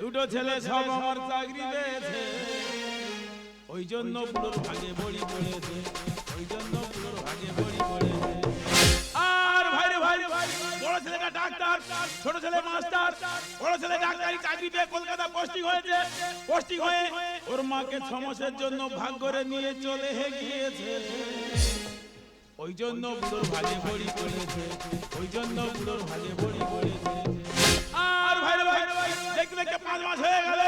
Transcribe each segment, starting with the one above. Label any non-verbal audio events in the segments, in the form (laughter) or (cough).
দুটো ছেলে সব আমার চাকরি পেয়েছে ওই জন্য পুরোর ভাগে বড়ি পড়েছে। ওই জন্য পুরোর ভাগে বড়ি পড়েছে। আর ভাই ভাই ভাই, বড় ছেলেটা ডাক্তার, ছোট ছেলে মাস্টার, বড় ছেলে ডাক্তারি চাকরি পেয়ে কলকাতা পোস্টিং হয়েছে। পোস্টিং হয়ে ওর মাকে ছ মাসের জন্য ভাগ করে নিয়ে চলে গিয়েছে। ওই জন্য বুড়োর ভাগে বড়ি পড়েছে ওই জন্য বুড়োর ভাগে বড়ি পড়েছে আর ভাই ভাই, দেখতে দেখতে পাঁচ মাস হয়ে গেল।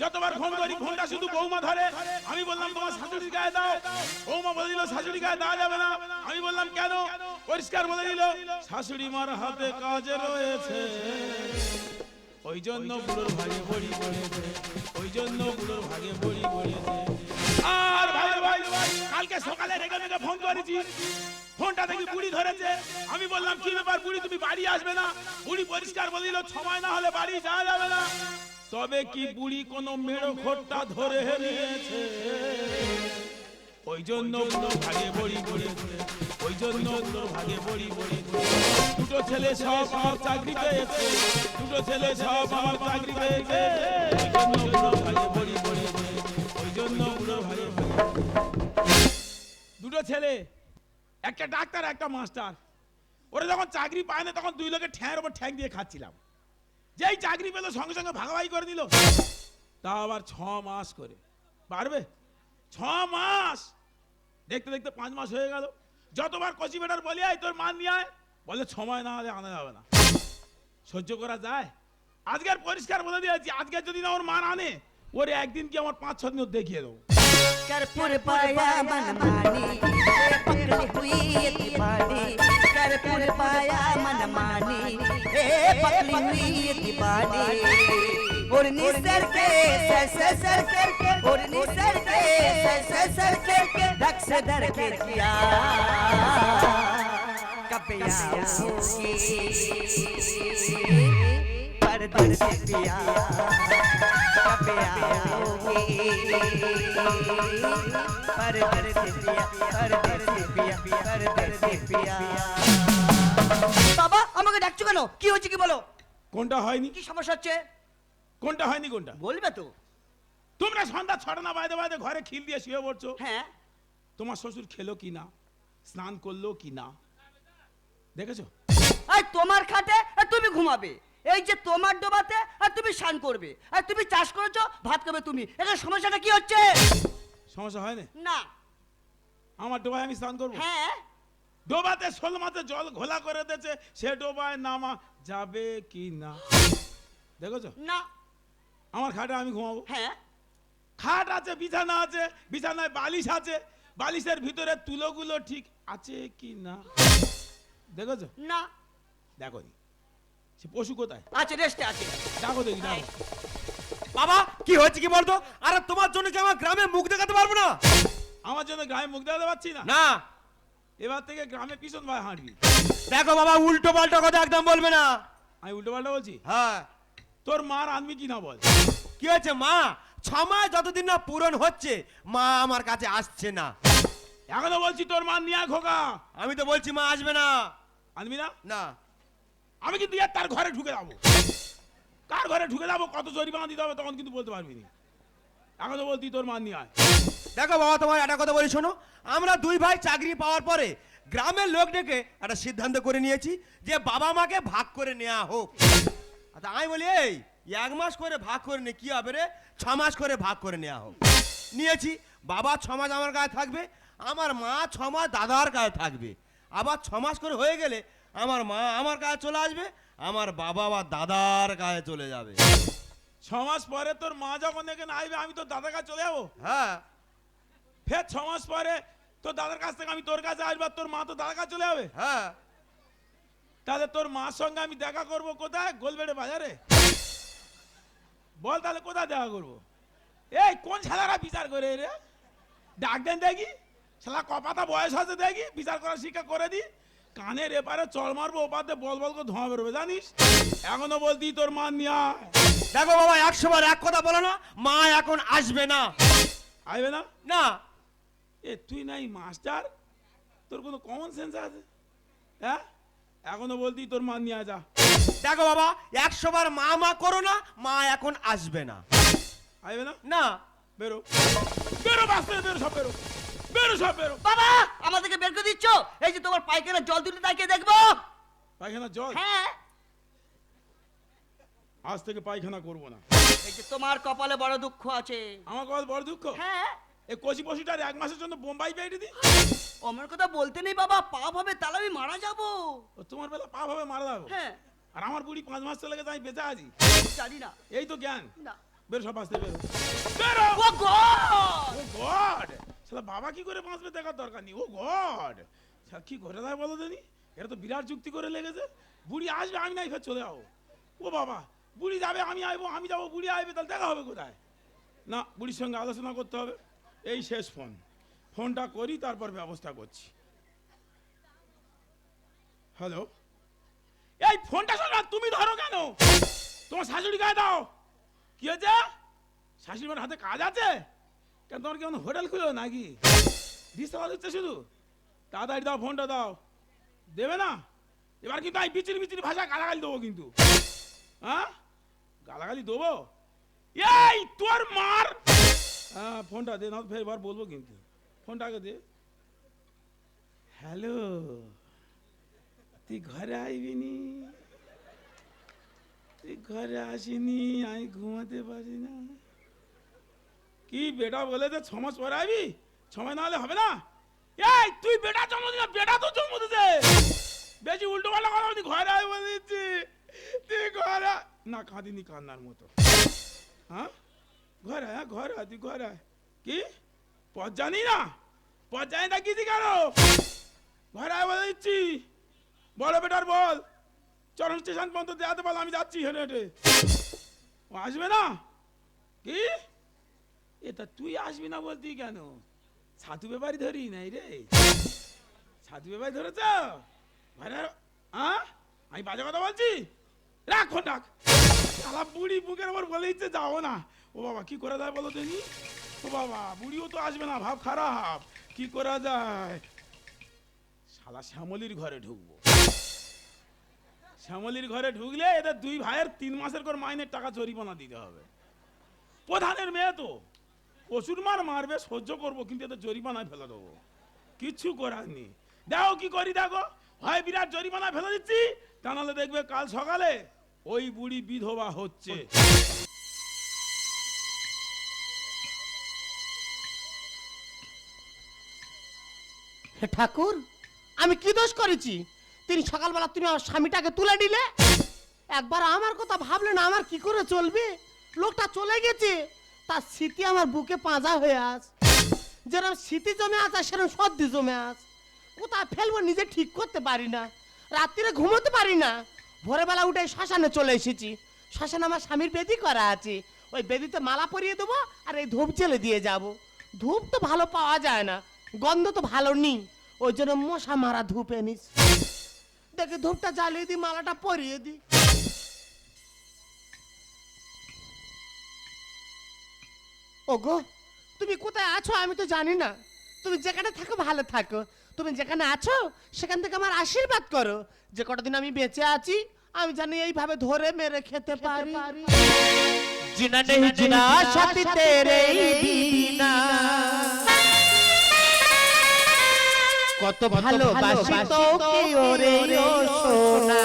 যতবার ফোন করি ফোনটা শুধু বৌমা ধরে। আমি বললাম, তোমার শাশুড়ি গায়ে দাও। বৌমা বলে দিল, শাশুড়ি গায়ে দেওয়া যাবে না। আমি বললাম, কেন? পরিষ্কার বলে দিল, শাশুড়ি মার হাতে কাজে রয়েছে। ওই জন্য বুড়োর ভাগে বড়ি পড়েছে ওই জন্য বুড়োর ভাগে বড়ি পড়েছে সকালে রেগে রেগে ফোন করেছি। ফোনটা দেখি বুড়ি ধরেছে। আমি বললাম, কি ব্যাপার বুড়ি, তুমি বাড়ি আসবে না? বুড়ি পরিষ্কার বলে দিল, সময় না হলে বাড়ি যাওয়া যাবে না। তবে কি বুড়ি কোনো মেড়ো খোট্টা ধরে নিয়েছে ওই জন্য বুড়ো ভাগে বড়ি পড়েছে ওই জন্য বুড়ো ভাগে বড়ি পড়েছে দুটো ছেলে সব আমার চাকরি পেয়েছে দুটো ছেলে সব আমার চাকরি পেয়েছে ওই জন্য বুড়ো ভাগে দুটো ছেলে, একটা ডাক্তার, একটা মাস্টার। ওরা যখন চাকরি পায় না, তখন দুই লোকের ঠ্যাঁর ওপর ঠ্যাং দিয়ে খাচ্ছিলাম। যেই চাকরি পেল, সঙ্গে সঙ্গে ভাগাভাগি করে দিল তা আবার ছ মাস করে। পারবে? ছ মাস! দেখতে দেখতে পাঁচ মাস হয়ে গেল। যতবার কচি বেটার বলি আয় তোর মান নিয়ে আয়। বলে, সময় না হলে আনা যাবে না। সহ্য করা যায়? আজকের পরিষ্কার বলে দিয়েছি, আজকে যদি না ওর মান আনে, ওরে একদিন কি আমার পাঁচ ছ দিন দেখিয়ে দেবো। करपुर पाया मनमानी पकड़ी हुई दीवानी करपुर पाया मनमानी ये पकड़ी हुई दीवानी और निसर के, सर सर सर करके उर्नी सर के, सर सर सर करके रक्स दर के किया। कपिया। धक से धर के किया कपिया परदर से पिया বাবা আমাকে ডাকছো কেন কি হচ্ছে কি বলো কোনটা হয়নি কি সমস্যা হচ্ছে কোনটা হয়নি কোনটা বলবে তো তোমরা সন্ধ্যা ছটা না বাইদে বাইদে ঘরে খিল দিয়ে শুয়ে পড়ছো হ্যাঁ তোমার শ্বশুর খেলো কি না স্নান করলো কি না দেখেছো আর তোমার খাটে আর তুমি ঘুমাবে এই যে তোমার ডোবাতে আর তুমি স্নান করবে আর তুমি চাষ করেছ ভাত খাবে তুমি। এখানে সমস্যাটা কি হচ্ছে? সমস্যা হয় না। না আমার ডোবায় আমি স্নান করব? হ্যাঁ। ডোবাতে শোল জল ঘোলা করে দিয়েছে সে ডোবায় নামা যাবে কি না? দেখেছ? না। আমার খাটে আমি ঘুমাবো? হ্যাঁ। খাট আছে বিছানা আছে বিছানায় বালিশ আছে বালিশের ভিতরে তুলোগুলো ঠিক আছে কি না? দেখেছ? না। দেখো সে পশু কোথায়? আছে রেস্টে আছে। দেখো দেখি দেখো বাবা কি হয়েছে কি বলতো? আরে তোমার জন্য কি আমার গ্রামে মুখ দেখাতে পারব না? আমার জন্য গ্রামে মুখ দেখাতে পারছি না? না। এবার থেকে গ্রামে পিছন ভাই হাঁটবি। দেখো বাবা উল্টো পাল্টা কথা একদম বলবে না। আমি উল্টো পাল্টা বলছি? হ্যাঁ। তোর মার আনবি কি না বল? কি হয়েছে মা? ছ মাস যতদিন না পূরণ হচ্ছে মা আমার কাছে আসছে না। এখনও বলছি তোর মার নিয়ে খোকা। আমি তো বলছি মা আসবে না। আনবি না? না। আমি কিন্তু ইয়ার তার ঘরে ঢুকে যাব। কার ঘরে ঢুকে যাব? কত জরিমানা দিতে হবে তখন কিন্তু বলতে পারবি না। এখন তো বলতি তোর মান নিয়ে আয়। দেখো বাবা তোমার একটা কথা বলি, শোনো। আমরা দুই ভাই চাকরি পাওয়ার পরে গ্রামের লোক ডেকে একটা সিদ্ধান্ত করে নিয়েছি যে বাবা মাকে ভাগ করে নেওয়া হোক। আচ্ছা আমি বলি, এই, এক মাস করে ভাগ করে নে, কি হবে রে? ছ মাস করে ভাগ করে নেওয়া হোক। নিয়েছি। বাবা ছ মাস আমার গায়ে থাকবে, আমার মা ছ মাস দাদার গায়ে থাকবে। আবার ছ মাস করে হয়ে গেলে আমার মা আমার গায়ে চলে আসবে আমার বাবা বা দাদার গায়ে চলে যাবে। ছ মাস পরে তোর মা যখন এখানে আসবে আমি তোর দাদার কাছে চলে যাব? হ্যাঁ। ফের ছ মাস পরে তোর দাদার কাছ থেকে আমি তোর কাছে আসব তোর মা তো দাদার কাছে চলে যাবে? হ্যাঁ। তাহলে তোর মার সঙ্গে আমি দেখা করব কোথায়? গোলবেড়ে বাজারে। বল তাহলে কোথায় দেখা করব? এই কোন ছেলেরা বিচার করে রে? ডাক দেন দেখি। শালা কপাতা বয়স আছে দেখি বিচার করার শিক্ষা করে দি কানের এপারে চল মারবো ওপাতে বল বল করে ধোঁয়া বেরোবে জানিস? এখনও বলতি তোর মান নিয়ে। দেখো বাবা একশো বার এক কথা বলো না মা এখন আসবে না। আসবে না? না। এ তুই নাই মাস্টার? তোর কোনো কমন সেন্স আছে? হ্যাঁ? এখনও বলতি তোর মান নিয়ে যা। দেখো বাবা একশো বার মা মা করো না মা এখন আসবে না। আইবে না? না। বেরো। বেরো বাসতে বেরো সব বেরো। বেরো সব বেরো। বাবা আমাদেরকে বের করে দিচ্ছ? এই যে তোমার পায়খানা জল তুলে তাকে দেখব। পায়খানা জল? হ্যাঁ। আজ থেকে পায়খানা করব না। এই যে তোমার কপালে বড় দুঃখ আছে। আমার কথা বড় দুঃখ? হ্যাঁ। এই কচি পশুটার এক মাসের জন্য বোম্বাই পেয়ে দিই। আমার কথা বলতে নেই বাবা পাপ হবে তাহলে আমি মারা যাব। তোমার বেলা পা ভাবে মারা যাব। হ্যাঁ। আর আমার বুড়ি পাঁচ মাস চলে গেছে আমি বেঁচে আছি। জানি না। এই তো জ্ঞান। না। বেরো সব বাঁচতে বেরো বেরো। Oh God! Oh God! শালা বাবা কি করে বাঁচবে দেখার দরকার নেই? Oh God! কি করে দেয় বলো দেনি এটা তো বিরাট যুক্তি করে লেগেছে। বুড়ি আসবে, আমি নাই, ফের চলে যাব ও বাবা, বুড়ি যাবে, আমি আইবো, আমি যাব, বুড়ি আসবে তাহলে দেখা হবে কোথায়? না, বুড়ির সঙ্গে আলোচনা করতে হবে। এই শেষ ফোন। ফোনটা করি, তারপর ব্যবস্থা করছি। হ্যালো? এই ফোনটা শোনো তুমি ধরো কেন? তোমার শাশুড়ি গায়ে দাও। কি হয়েছে? শাশুড়ি মার হাতে কাজ আছে? কেন তোমার কেমন হোটেল খুলো নাকি? দিতে দিচ্ছে শুধু? তাড়াতাড়ি দাও ফোনটা দাও। দেবে না? এবার কিন্তু আমি বিচিরি বিচিরি ভাষা গালাগালি দেবো কিন্তু। হ্যাঁ? গালাগালি দেবো? এই তোর মার! হ্যাঁ ফোনটা দে না ফের এবার বলব কিন্তু। ফোনটা আগে দে। হ্যালো, তুই ঘরে আইবি নি তুই ঘরে আসিনি, আমি ঘুমাতে পারি না কি বেটা বলে যে ছমাস পরে আবি ছমাস না হলে হবে না? এই, তুই বেটা জন্ম দিনা বেটা তো জন্ম দিতে বেশি উল্টো পাল্টা কথা বলছি ঘরে আয় বলে দিচ্ছি। তুই ঘরে। না, কাঁদিনি কান্নার মতো। হ্যাঁ? ঘরে হ্যাঁ ঘরে তুই ঘরে। কি? পথ জানি না? পথ জানি না কি কেন ঘরে আয় বলে দিচ্ছি। বড় বেটার, বল। চরণ স্টেশন পর্যন্ত দেখাতে পারলে আমি যাচ্ছি হেঁটে হেঁটে। ও, আসবে না? কি? এটা তুই আসবি না বলতি কেন? ছাতু ব্যাপারই ধরি নাই রে। ছাতু ব্যাপারই ধরেছ? ভাইরা হ্যাঁ আমি বাজে কথা বলছি? রাখ রাখ। শালা বুড়ি বুকের ওপর বলে দিচ্ছে যাব না। ও বাবা, কি করা যায় বলো তুমি ও বাবা, বুড়িও তো আসবে না, ভাব খারাপ। কি করা যায়? শালা শ্যামলির ঘরে ঢুকবো। শ্যামলির ঘরে ঢুকলে এদের দুই ভাইয়ের তিন মাসের করে মাইনের টাকা জরিমানা দিতে হবে। প্রধানের মেয়ে তো। প্রচুর মার মারবে, সহ্য করব, কিন্তু এদের জরিমানায় ফেলে দেবো। কিচ্ছু করার নেই। দেখো কি করি, দেখো। হয় বিরাট জরিমানা ফেলে দিচ্ছি, তা নাহলে দেখবে কাল সকালে ওই বুড়ি বিধবা হচ্ছে। ঠাকুর, আমি কি দোষ করেছি? তিনি সকালবেলা তুমি আমার স্বামীটাকে তুলে দিলে? একবার আমার কথা ভাবলে না, আমার কি করে চলবে? লোকটা চলে গেছে। তার স্মৃতি আমার বুকে পাঁজা হয়ে আস। যেরকম স্মৃতি জমে আস আর সেরকম সর্দি জমে আস। কোথায় ফেলব নিজে ঠিক করতে পারি না। রাত্রিরে ঘুমোতে পারি না। ভোরবেলা উঠে শ্মশানে চলে এসেছি। শ্মশানে আমার স্বামীর বেদি করা আছে। ওই বেদিতে মালা পরিয়ে দেবো আর এই ধূপ জেলে দিয়ে যাব। ধূপ তো ভালো পাওয়া যায় না। গন্ধ তো ভালো নেই। ওই জন্য মশা মারা ধূপ এনেছি। দেখে ধূপটা জ্বালিয়ে দিই, মালাটা পরিয়ে দিই। ওগো তুমি কোথায় আছো আমি তো জানি না। তুমি যেখানে থাকো ভালো থাকো। তুমি যেখানে আছো সেখান থেকে আমার আশীর্বাদ করো। যে কটা দিন আমি বেঁচে আছি আমি জানি এইভাবে ধরে মেরে খেতে পারি। জিনা নেই জিনা সাথী তেরে বিনা। কত ভালোবাসি তোকে ওরে ও সোনা।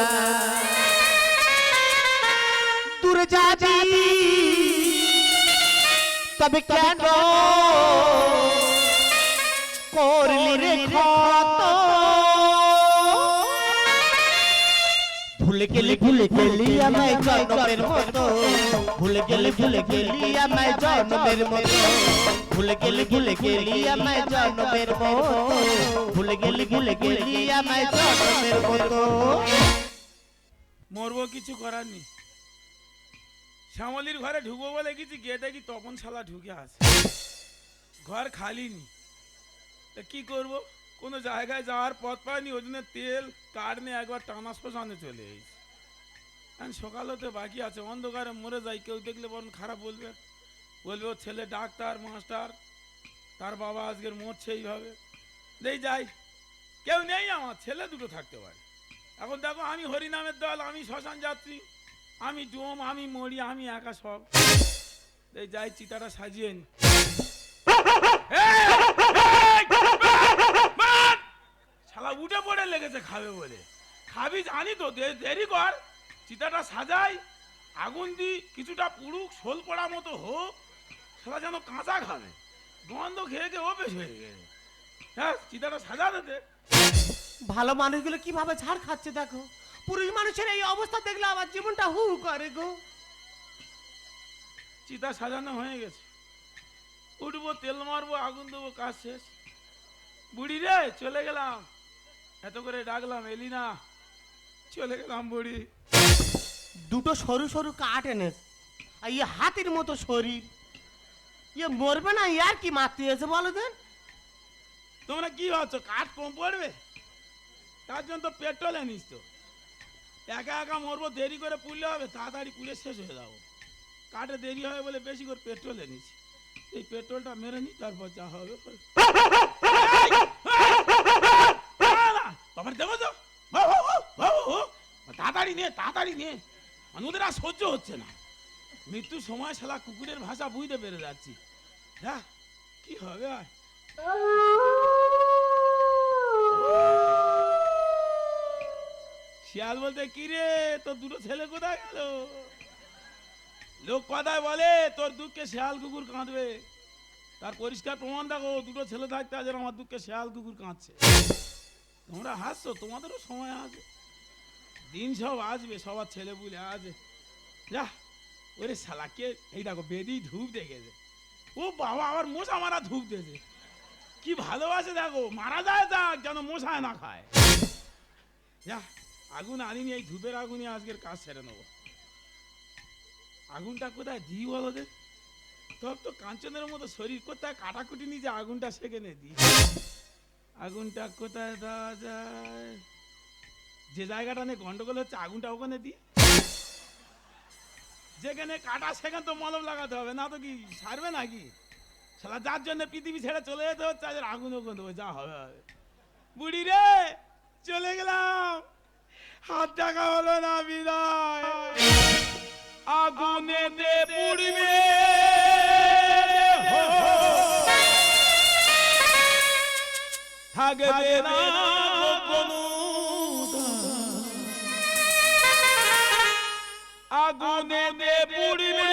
দূরে যাবি। তবে কেন করলি রে ক্ষত? ভুলে গেলি ভুলে গেলি আমায় জন্মের মতো। ভুলে গেলি ভুলে গেলি আমায় জন্মের মতো। ভুলে গেলি ভুলে গেলি আমায় জন্মের মতো। ভুলে গেলি ভুলে গেলি আমায় জন্মের মতো। মরবো কিছু করার নেই। শ্যামলির ঘরে ঢুকবো বলে কিছু গিয়ে দেখি তপন শালা ঢুকে আসে ঘর খালি নি তা কি করব? কোনো জায়গায় যাওয়ার পথ পায়নি ওই জন্য তেল, কাঠ নিয়ে একবার টানা শ্মশানে চলে এসেছি। এখন সকালও তো বাকি আছে, অন্ধকারে মরে যাই, কেউ দেখলে বরং খারাপ বলবে। বলবে ছেলে ডাক্তার, মাস্টার, তার বাবা আজকের মরছে এইভাবে। দেই যাই। কেউ নেই আমার, ছেলে দুটো থাকতে পারে। এখন দেখো, আমি হরিনামের দল, আমি শ্মশান যাত্রী। আমি ডোম, আমি মরি, আমি একা সব। এই যাই, চিতাটা সাজিয়ে নি। শালা উঠে পড়ে লেগেছে, খাবে বলে। খাবি, জানি তো দেরি কর। চিতাটা সাজাই, আগুন দি, কিছুটা পুরুক শোল পড়া মতো হোক। সেটা যেন কাঁচা খাবে। গন্ধ খেয়ে খেয়ে অভ্যেস হয়ে গেছে। হ্যাঁ চিতাটা সাজা দে। ভালো মানুষগুলো কীভাবে ঝাড় খাচ্ছে দেখো? পুরুষ মানুষের এই অবস্থা দেখলে আমার জীবনটা হু করে গো। চিতা সাজানো হয়ে গেছে। উঠবো তেল মারবো আগুন দেবো কাজ শেষ। বুড়ি রে চলে গেলাম। এত করে ডাকলাম এলি না। চলে গেলাম বুড়ি। দুটো সরু সরু কাঠ এনে আর ইয়ে হাতির মতো শরীর। ইয়ে মরবে না ইয়ার কি মারতে এসে বলো দেন? তোমরা কি ভাবছ কাঠ কম পড়বে? তার জন্য তো পেট্রোল আনিস তো। একা একা মরবো, দেরি করে পুড়লে হবে, তাড়াতাড়ি পুড়ে শেষ হয়ে যাব। কাঠে দেরি হবে বলে বেশি করে পেট্রোল এনেছি। এই পেট্রোলটা মেরে নি, তারপর যা হবে তোমার দেবো তো? তাড়াতাড়ি নে তাড়াতাড়ি নে। আমাদের আর সহ্য হচ্ছে না। মৃত্যুর সময় শালা কুকুরের ভাষা বুঝতে পেরে যাচ্ছি। হ্যাঁ কি হবে আর? (laughs) শিয়াল বলতে কি রে তোর দুটো ছেলে কোথায় গেল? লোক কথায় বলে, তোর দুঃখে শিয়াল কুকুর কাঁদবে। তার পরিষ্কার প্রমাণ দেখো, দুটো ছেলে থাকতে আজ আমার দুঃখে শিয়াল কুকুর কাঁদছে। তোমরা হাসছো, তোমাদেরও সময় আছে। দিন সব আসবে, সবার ছেলে বুলে আছে। যা, ওরে শালাকে, এই দেখো, বেদি ধূপ দেখেছে। ও বাবা, আবার মশা মারা ধূপ দিয়েছে। কি ভালোবাসে দেখো, মারা যায় যাক, যেন মশায় না খায়। যা আগুন আনিনি এই ধূপের আগুনই আজকের কাজ সেরে নেব। আগুনটা কোথায় দিই বলো দে তোর তো কাঞ্চনের মতো শরীর কোথায়, কাটাকুটি নিয়ে যে আগুনটা সেখানে দিই। আগুনটা কোথায় দেওয়া যায়? যে জায়গাটা নিয়ে গন্ডগোল হচ্ছে, আগুনটা ওখানে দিই। যেখানে কাটা, সেখানে তো মলম লাগাতে হবে, না তো কি সারবে নাকি? শালা, যার জন্য পৃথিবী ছেড়ে চলে যেতে হচ্ছে আগুন ওখানে যা হবে হবে। বুড়ি রে, চলে গেলাম। হাত টাকা হলো না বিদায়। আগুনে দে পুড়বে। থাকবে না কোনো আগুনে দে পুড়বে।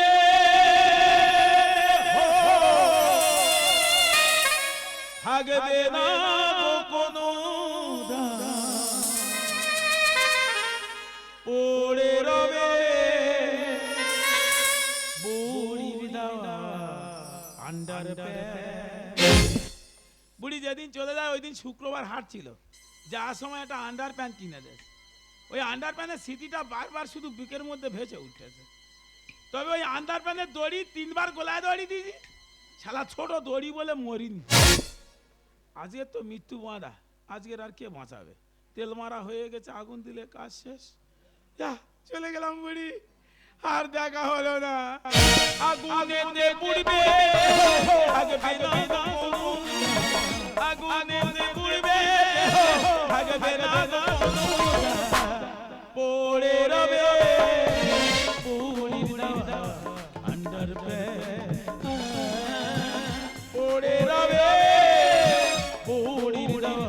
থাকবে না বুড়ি যেদিন চলে যায় ওই দিন শুক্রবার হাট ছিল। যাওয়ার সময় একটা আন্ডার প্যান্ট কিনে দেয়। ওই আন্ডার প্যান্টের স্মৃতিটা বারবার শুধু বুকের মধ্যে ভেসে উঠতেছে তবে ওই আন্ডার প্যান্টের দড়ি তিনবার গোলায় দড়ি দিয়েছি। শালা ছোট দড়ি বলে মরিনি। আজকের তো মৃত্যু বাঁধা। আজকের আর কে বাঁচাবে? তেল মারা হয়ে গেছে আগুন দিলে কাজ শেষ। যা চলে গেলাম বুড়ি। আর দেখা হলো না। আগুনে পুড়বে। থাকবে না কোনো। আগুনে পুড়বে। থাকবে না কোনো। পড়ে রবে। পুড়ির আন্ডার পড়ে রবে।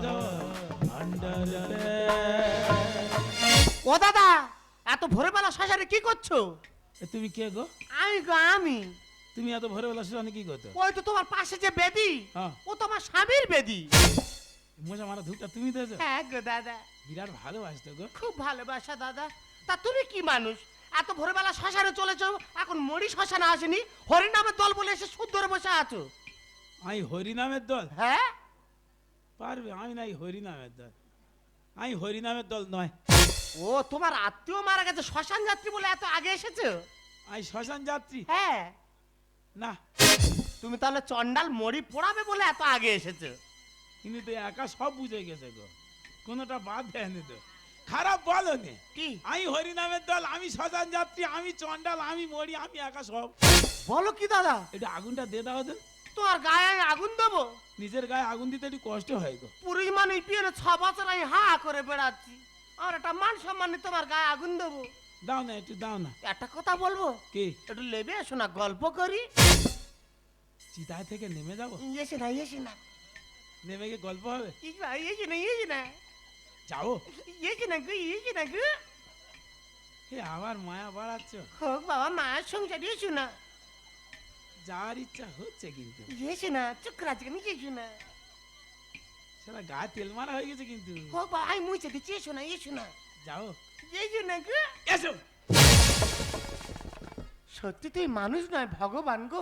দেওয়া আন্ডার ও দাদা এত ভোরবেলা শ্মশানে কি করছ? তুমি কে গো? আমি গো আমি। তুমি এত ভোরবেলা শুনে কি করতো ওই তো তোমার পাশে যে বেদি হ্যাঁ। ও তোমার স্বামীর বেদি। মজা মারা ধূপটা তুমি দিয়েছ হ্যাঁ গো দাদা। বিরাট ভালোবাসতো গো। খুব ভালোবাসা দাদা। তা তুমি কি মানুষ? এত ভোরবেলা শ্মশানে চলেছো এখন মরি শ্মশানে আসেনি? হরিনামের দল বলে এসে সুন্দর বসে আছো। আমি হরিনামের দল? হ্যাঁ? পারবে আমি নাই হরিনামের দল। আমি হরিনামের দল নয়। ও তোমার আত্মীয় মারা গেছে। শ্মশান যাত্রী বলে এত আগে এসেছ? আমি শ্মশান যাত্রী? হ্যাঁ। না। তুমি তাহলে চন্ডাল মরি পোড়াবে বলে এত আগে এসেছ? কিন্তু তো একা সব বুঝে গেছে গো। কোনোটা বাদ দেয়নি তো। খারাপ বলো নে। কি? আমি হরিনামের দল আমি শ্মশান যাত্রী আমি চন্ডাল আমি মরি আমি একা সব। বলো কি দাদা? এটা আগুনটা দে দাও তো। তোমার গায়ে আমি আগুন দেবো? নিজের গায়ে আগুন দিতে একটু কষ্ট হয় গো। পুরুষ মানুষ পিয়ে ছ বছর আমি হা করে বেড়াচ্ছি। আর একটা মান সম্মান নিয়ে তোমার গায়ে আগুন দেবো। দাও না একটু দাও না। একটা কথা বলব? কি? একটু লেবে এসো না গল্প করি। চিতায় থেকে নেমে যাব? এসে না এসে না। নেমে গিয়ে গল্প হবে? এসে না এসে না যাও এসে না গো এসে না গো। হে আবার মায়া বাড়াচ্ছ। হোক বাবা মায়ের সংসার এসো না। যাওয়ার ইচ্ছা হচ্ছে কিন্তু। এসে না চক্র আছে কেন? এসো না। সেটা গা তেল মারা হয়ে গেছে কিন্তু। হোক বাবা আমি মুছে দিচ্ছি এসো না এসো না যাও। এসো না গো এসো। সত্যি তুই মানুষ নয় ভগবান গো।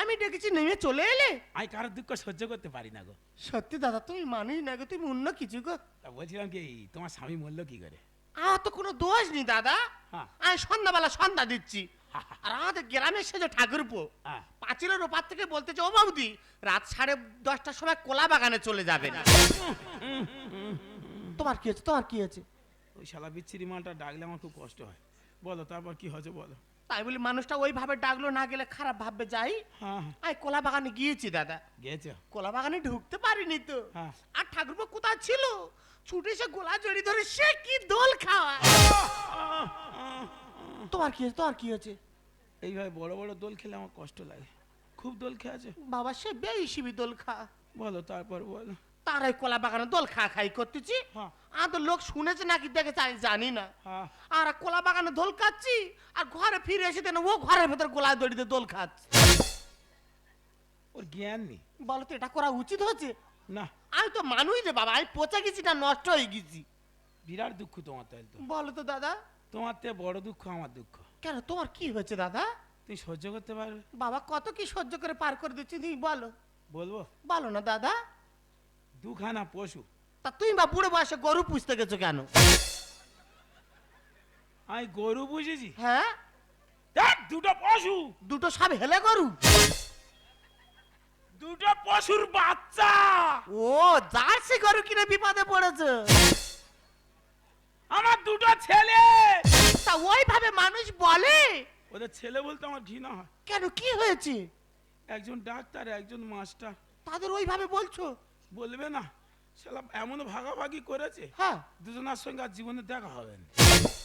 আমি ডেকেছি নেমে চলে এলে। আমি কারোর দুঃখ সহ্য করতে পারি না গো। সত্যি দাদা তুমি মানুষ না গো তুমি অন্য কিছু গো। তা বলছিলাম কি তোমার স্বামী মরলো কি করে? আমার তো কোনো দোষ নেই দাদা। হ্যাঁ। আমি সন্ধ্যাবেলা সন্ধ্যা দিচ্ছি। আর আমাদের গ্রামের সেজো ঠাকুরপো হ্যাঁ। পাঁচিলের ওপার থেকে বলতেছে ও বাবুদি রাত সাড়ে দশটার সময় কোলা বাগানে চলে যাবেন তোমার কি হয়েছে? তোমার কি হয়েছে? ওই শালা বিচ্ছিরি মালটা ডাকলে আমার খুব কষ্ট হয়। বলো তারপর কি হয়েছে বলো? তাই বলি মানুষটা ওইভাবে ডাকলো না গেলে খারাপ ভাববে যাই। হ্যাঁ হ্যাঁ। আমি কোলা বাগানে গিয়েছি দাদা। গেছো কোলা বাগানে ঢুকতে পারিনি তো। আর ঠাকুরপো কোথায় ছিল? ছুটে সে গোলা জড়ি ধরে সে কি দোল খাওয়া তোমার কি হয়েছে? তোমার কি হয়েছে? এইভাবে বড় বড় দোল খেলে আমার কষ্ট লাগে। খুব দোল খেয়েছে। বাবা সে বেশি দোল খা। বলো তারপর বলো। তার ওই কলা বাগানে দোল খা খাই করতেছি। হ্যাঁ। আর তো লোক শুনেছে নাকি দেখেছে আমি জানি না। হ্যাঁ। আর কলা বাগানে দোল খাচ্ছি আর ঘরে ফিরে এসে দেন ও ঘরের ভেতর গোলা দড়িতে দোল খাচ্ছে। ওর জ্ঞান নেই। বলো তো এটা করা উচিত হচ্ছে না। আমি তো মানুষ রে বাবা আমি পচে গেছি না নষ্ট হয়ে গেছি। বিরাট দুঃখ তোমার তাহলে তো। বলো তো দাদা। তোমার থেকে বড় দুঃখ আমার দুঃখ। কেন তোমার কি হয়েছে দাদা? তুমি সহ্য করতে পারবে? বাবা কত কি সহ্য করে পার করে দিচ্ছি তুমি বলো। বলব? বলো না দাদা। দুখানা পশু। তা তুমি বা বুড়ো বয়সে গরু পুষতে গেছো কেন? আমি গরু বুঝেছি হ্যাঁ? দেখ দুটো পশু। দুটো সব হেলে গরু? দুটো পশুর বাচ্চা। ও জার্সি গরু কিনে বিপদে পড়েছে। আমার দুটো ছেলে। তা ওইভাবে মানুষ বলে? ওদের ছেলে বলতে আমার ঘৃণা হয়। কেন কি হয়েছে? একজন ডাক্তার একজন মাস্টার। তাদের ওইভাবে বলছো? বলবে না। শালা এমন ভাগাভাগি করেছে হ্যাঁ। দুজনের সঙ্গে আর জীবনে দেখা হবে না।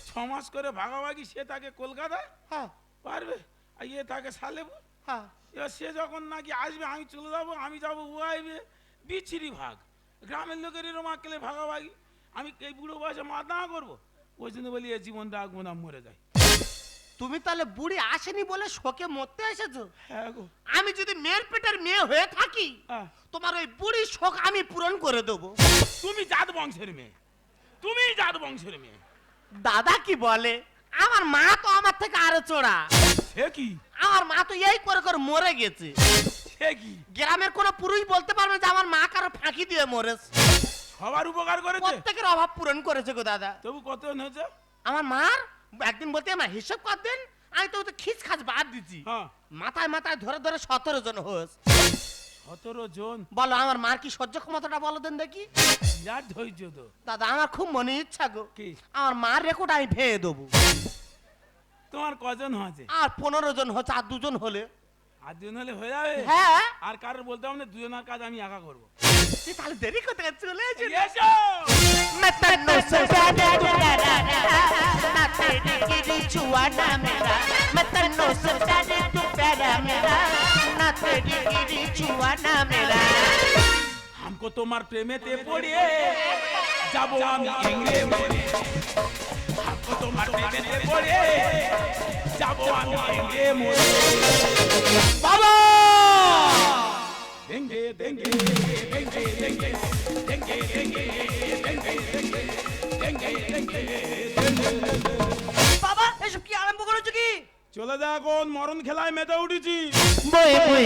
ছ মাস করে ভাগাভাগি সে তাকে কলকাতায়? হ্যাঁ। পারবে? আর ইয়ে তাকে সালেপুর হ্যাঁ। এবার সে যখন নাকি আসবে আমি চলে যাব আমি যাব ও আসবে বিচ্ছিরি ভাগ। গ্রামের লোকের এরম আঁকলে ভাগাভাগি। আমি এই বুড়ো বয়সে মাথা করব। ওই জন্য বলি এ জীবন রাখব না মরে যায় তুমি তাহলে বুড়ি আসেনি বলে শোকে মরতে এসেছ? হ্যাঁ গো। আমি যদি মেয়ের পেটের মেয়ে হয়ে থাকি হ্যাঁ। তোমার ওই বুড়ির শোক আমি পূরণ করে দেবো। তুমি জাত বংশের মেয়ে। তুমি জাত বংশের মেয়ে। দাদা কি বলে? আমার মা তো আমার থেকে আরও চোরা। সে কি? আমার মা তো এই করে করে মরে গেছে। সে কি? গ্রামের কোনো পুরুষ বলতে পারবে যে আমার মা কারও ফাঁকি দিয়ে মরেছে। সবার উপকার করেছে। প্রত্যেকের অভাব পূরণ করেছে গো দাদা। তবু কত হয়েছে? আমার মার একদিন বলতে আমার হিসাব কর দেন আমি তো খিচ খাচ বাদ দিচ্ছি হ্যাঁ। মাথায় মাথায় ধরে ধরে সতেরো জন হোস। সতেরো জন? বলো আমার মার কি সহ্য ক্ষমতাটা বলো দেন দেখি। বিরাট ধৈর্য তো দাদা আমার খুব মনে ইচ্ছা গো। কি? আমার মার রেকর্ড আমি ভেয়ে দেবো। তোমার কজন হয়েছে? আর পনেরো জন হচ্ছে আর দুজন হলে আর দুজন হলে হয়ে যাবে হ্যাঁ আর কারোর বলতে হবে না দুজনের কাজ আমি একা করব তুই তাহলে দেরি করতে চলে এসো मतनु सुजाना दुलारा नाते गिरी जुआना मेरा मतनु सुजाना तू प्यारा मेरा नाते गिरी जुआना मेरा हमको तुम्हार प्रेमे ते पड़िए जाबो हम इंग्रे मोरे বাবা এসব কি আরম্ভ করেছ কি? চলে যা এখন মরণ খেলায় মেতে উঠেছি। মই মই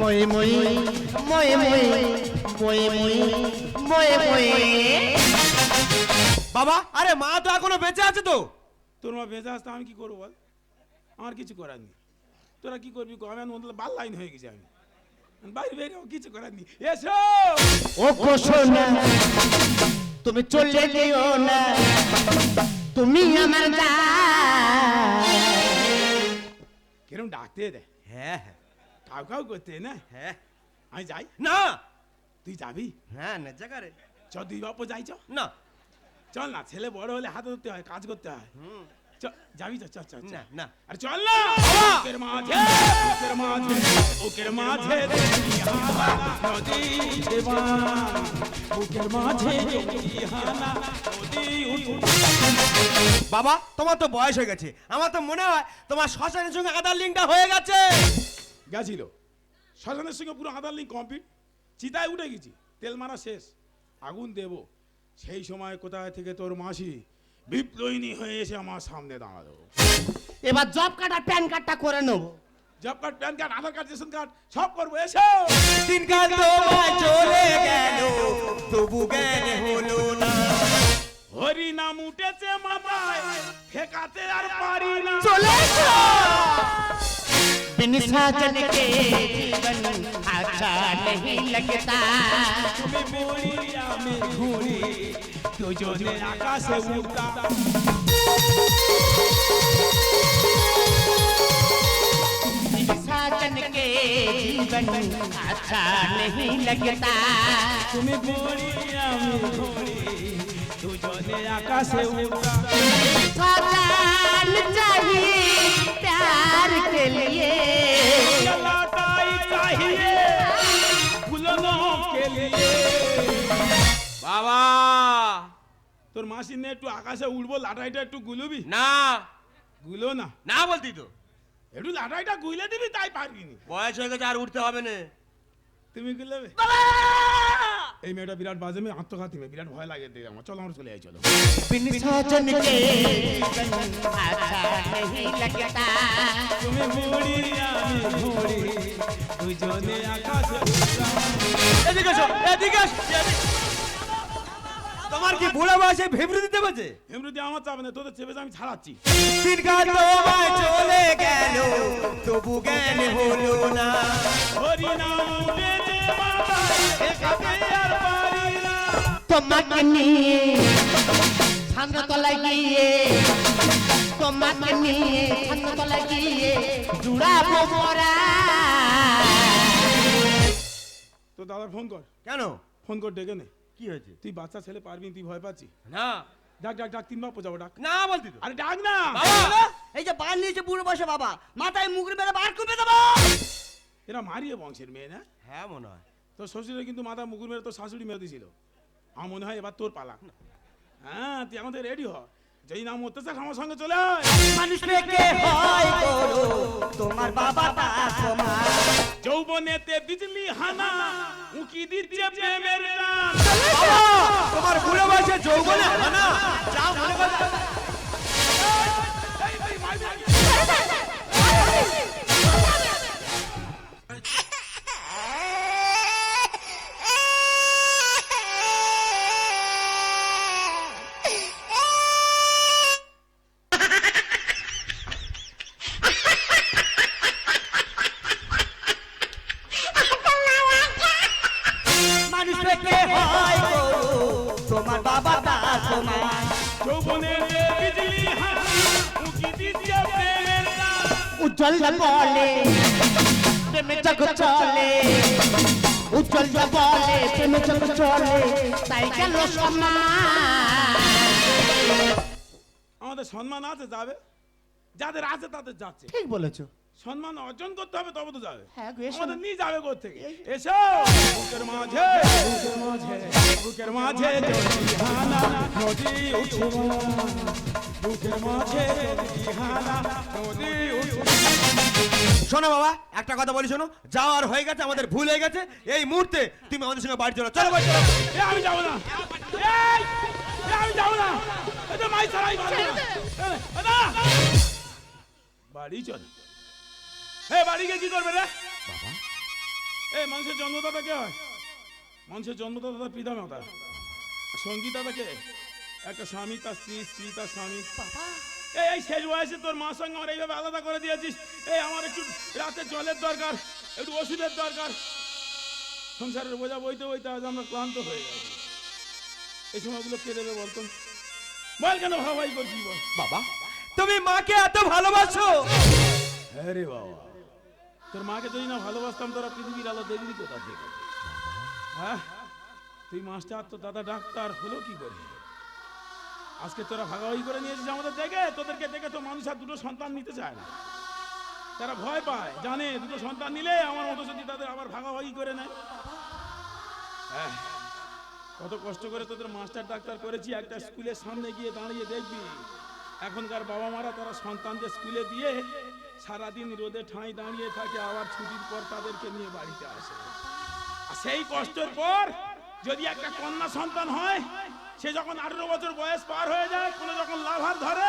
মই মই মই মই মই মই মই মই বাবা আরে মা তো এখনও বেঁচে আছে তো। তোর মা বেঁচে আসতে আমি কি করব বল? আমার কিছু করার নেই। তোরা কি করবি? আমি মধ্যে বাল লাইন হয়ে গেছি আমি। বাইরে বাইরে আমার কিছু করার নেই। এসো! ও কোশোনা তুমি চলে যেও না। তুমি আমার কিরম ডাকতে দে। হ্যাঁ হ্যাঁ। কাউ কাউ করতে না? হ্যাঁ। আমি যাই। না! তুই যাবি? হ্যাঁ না জায়গা রে চ দুই বাপ যাই চ। না। চল না ছেলে বড় হলে হাতে ধরতে হয় কাজ করতে হয়। যাবি তো? চল চল চল। না না। আরে চল না! বুকের মাঝে বুকের মাঝে বুকের মাঝে নদী বান। মাঝে বাবা তোমার তো বয়স হয়ে গেছে। আমার তো মনে হয় তোমার শ্মশানের সঙ্গে আধার লিঙ্কটা হয়ে গেছে। গেছিল। শ্মশানের সঙ্গে পুরো আধার লিঙ্ক কমপ্লিট চিতায় উঠে গেছি। তেল মারা শেষ। আগুন দেব। সেই সময় কোথায় থেকে তোর মাসি বিপ্লয়িনী হয়ে এসে আমার সামনে দাঁড়াল। এবার জব কার্ড আর প্যান কার্ডটা করে নেব। Job card PAN card Aadhaar card ration card সব করব এসো! দিনকাল তোমায় চলে গেল তবু জ্ঞান হলো না। হরি নাম উঠেছে মাথায় ঠেকাতে আর পারি না। চলে বিনিশা জনকে জীবন अच्छा नहीं लगता। तो जो से उड़ता। के जीवन अच्छा नहीं लगता। तुम्हें तू तो जो से उड़ता। चाहिए प्यार के लिए। चाहिए फूलों के लिए বাবা তোর মাসির নে একটু আকাশে উড়বো লাটাইটা একটু গুলবি না গুলো না না বলতি তো একটু লাটাইটা গুলে দিবি তাই পারবি নি বয়স হয়ে গেছে আর উঠতে হবে না তুমি গুলাবে এই মেয়েটা বিরাট বাজে মেয়ে আত্মঘাতী মেয়ে বিরাট ভয় লাগে দেখে আমার চলো আমার চলে যাই চলো। তোমার কি বুড়া বয়সে ভেবরু দিতে পারছে? ভেবরু দিয়ে আমার চাপ নেই তোদের চেপে আমি ছাড়াচ্ছি। দিনকাল তোমায় চলে গেল তবু জ্ঞান হলো না। হরি নাম তোমাকে নিয়ে ছান্দতলায় গিয়ে তোমাকে নিয়ে ছান্দতলায় গিয়ে জুড়াবো মোরা। তো দাদা ফোন কর। কেন? ফোন কর ডেকে নে। কি হয়েছে? তুই বাচ্চা ছেলে পারবি তুই ভয় পাচ্ছি না। ডাক ডাক ডাক তিনবার পোজাবো ডাক। না বলতি তো। আরে ডাক না। এই যে বার নিয়েছে বুড়ো বসে বাবা মাথায় মুগুর মেরে বার করে দেবো। এরা মারিয়ে বংশের মেয়ে না? হ্যাঁ মনে হয়। তোর শ্বশুরে কিন্তু মাথা মুকুর মেরে তোর শাশুড়ি মেরে দিয়েছিল আমার মনে হয় এবার তোর পালা। হ্যাঁ তুই আমাদের রেডি হ। যেই নাম হতে চাক আমার সঙ্গে চলে আয়। মানুষ পেকে হয় বড় তোমার বাবাটা তোমার। যৌবনেতে বিজলি হানা উকি দিচ্ছে প্রেমের টান। তোমার বুড়ো বয়সে যৌবনে হানা। যা মনে উজ্জ্বল বলে প্রেমে জগ চলে উজ্জ্বল বলে প্রেমে জগ চলে তাই গেল সমাজ আমাদের সম্মান আছে যাবে। যাদের আছে তাদের যাচ্ছে। ঠিক বলেছ। সম্মান অর্জন করতে হবে তবে তো যাবে। হ্যাঁ আমাদের নিয়ে যাবে কোথেকে এসো। বুকের মাঝে বুকের মাঝে বুকের মাঝে নদী উঠবে বুকের মাঝে নদী শোনো বাবা একটা কথা বলি শোনো। যাওয়ার হয়ে গেছে আমাদের ভুল হয়ে গেছে। এই মুহূর্তে তুমি আমাদের সঙ্গে বাড়ি চলো। চলো বাড়ি চলো। আমি যাব না। আমি যাব না। এটা মাই ছাড়াই বাড়ি। না। এ, এ, বাড়ি গিয়ে কি করবে রে? বাবা? এই মানুষের জন্মদাতা কে হয়? মানুষের জন্মদাতা তার পিতা মাতা। সঙ্গীতাটা কে? একটা স্বামী তার স্ত্রী স্ত্রী তার স্বামী। এই এই শেষ বয়সে তোর মার সঙ্গে আমার এইভাবে আলাদা করে দিয়েছিস? এই আমার একটু রাতে জলের দরকার একটু ওষুধের দরকার। সংসারের বোঝা বইতে বইতে আজ আমরা ক্লান্ত হয়ে গেছি এই সময়গুলো কে দেবে বলতো বল কেন ভাবাই করছিস বল? বাবা তুমি মাকে এত ভালোবাসো? হ্যাঁ রে বাবা। তোর মাকে যদি না ভালোবাসতাম তোরা পৃথিবীর আলো দেখবি কোথা থেকে? হ্যাঁ? তুই মাস্টার তো দাদা ডাক্তার হলো কি করে? আজকে তোরা ভাগাভাগি করে নিয়েছিস আমাদের দেখে? তোদেরকে দেখে তো মানুষ আর দুটো সন্তান নিতে চায় না। তারা ভয় পায় জানে দুটো সন্তান নিলে আমার মতো যদি তাদের আবার ভাগাভাগি করে নেয়। হ্যাঁ, কত কষ্ট করে তোদের মাস্টার ডাক্তার করেছি একটা স্কুলের সামনে গিয়ে দাঁড়িয়ে দেখবি। এখনকার বাবা মারা তারা সন্তানদের স্কুলে দিয়ে সারাদিন রোদে ঠাঁই দাঁড়িয়ে থাকে, আবার ছুটির পর তাদেরকে নিয়ে বাড়িতে আসে। সেই কষ্টের পর যদি একটা কন্যা সন্তান হয়, সে যখন আঠেরো বছর বয়স পার হয়ে যায়, কোনো যখন লাভার ধরে,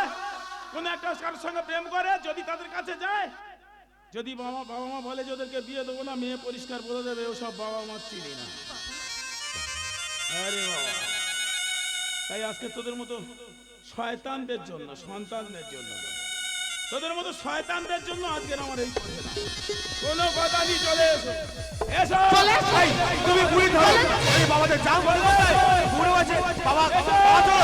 কোনো একটা সঙ্গে প্রেম করে, যদি তাদের কাছে যায়, যদি বাবা বাবা মা বলে যে ওদেরকে বিয়ে দেবো না, মেয়ে পরিষ্কার বলে দেবে ওসব বাবা মা চিনি না। আরে তাই আজকে তোদের মতো শয়তানদের জন্য, সন্তানদের জন্য। তোদের মতো শয়তানদের জন্য আজকের আমার এই কোনো কথা নেই চলে এসো। এসো! এই, তুমি বুড়ি ধরো। এই বাবাদের যা বলে বুড়ো আছে বাবা বাবা তো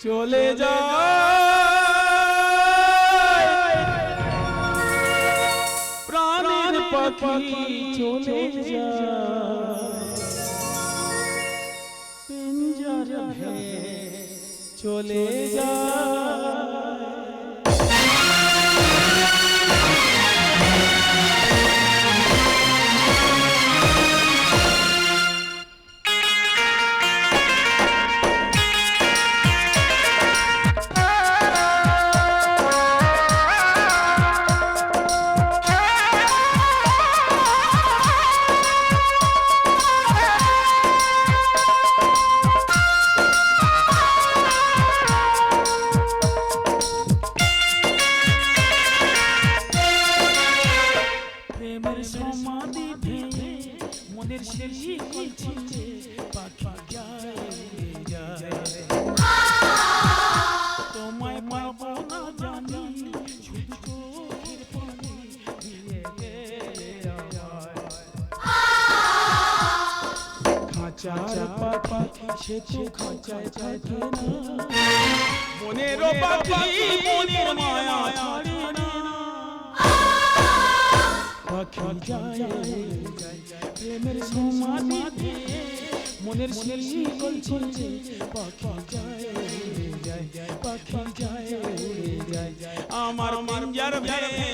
চলে যা চলে যা। শেষই কলছিতে পাখি যায় যায় তোমায় পাবো না জানি শুধু চোখের পানি দিয়ে গেলে। খাঁচার পাখি সে তো যায় প্রেমের সমাধিতে মনের শিকল ছিঁড়ে পাখি যায় যায় পাখি যায় উড়ে যায় আমার মাঞ্জার ভেঙে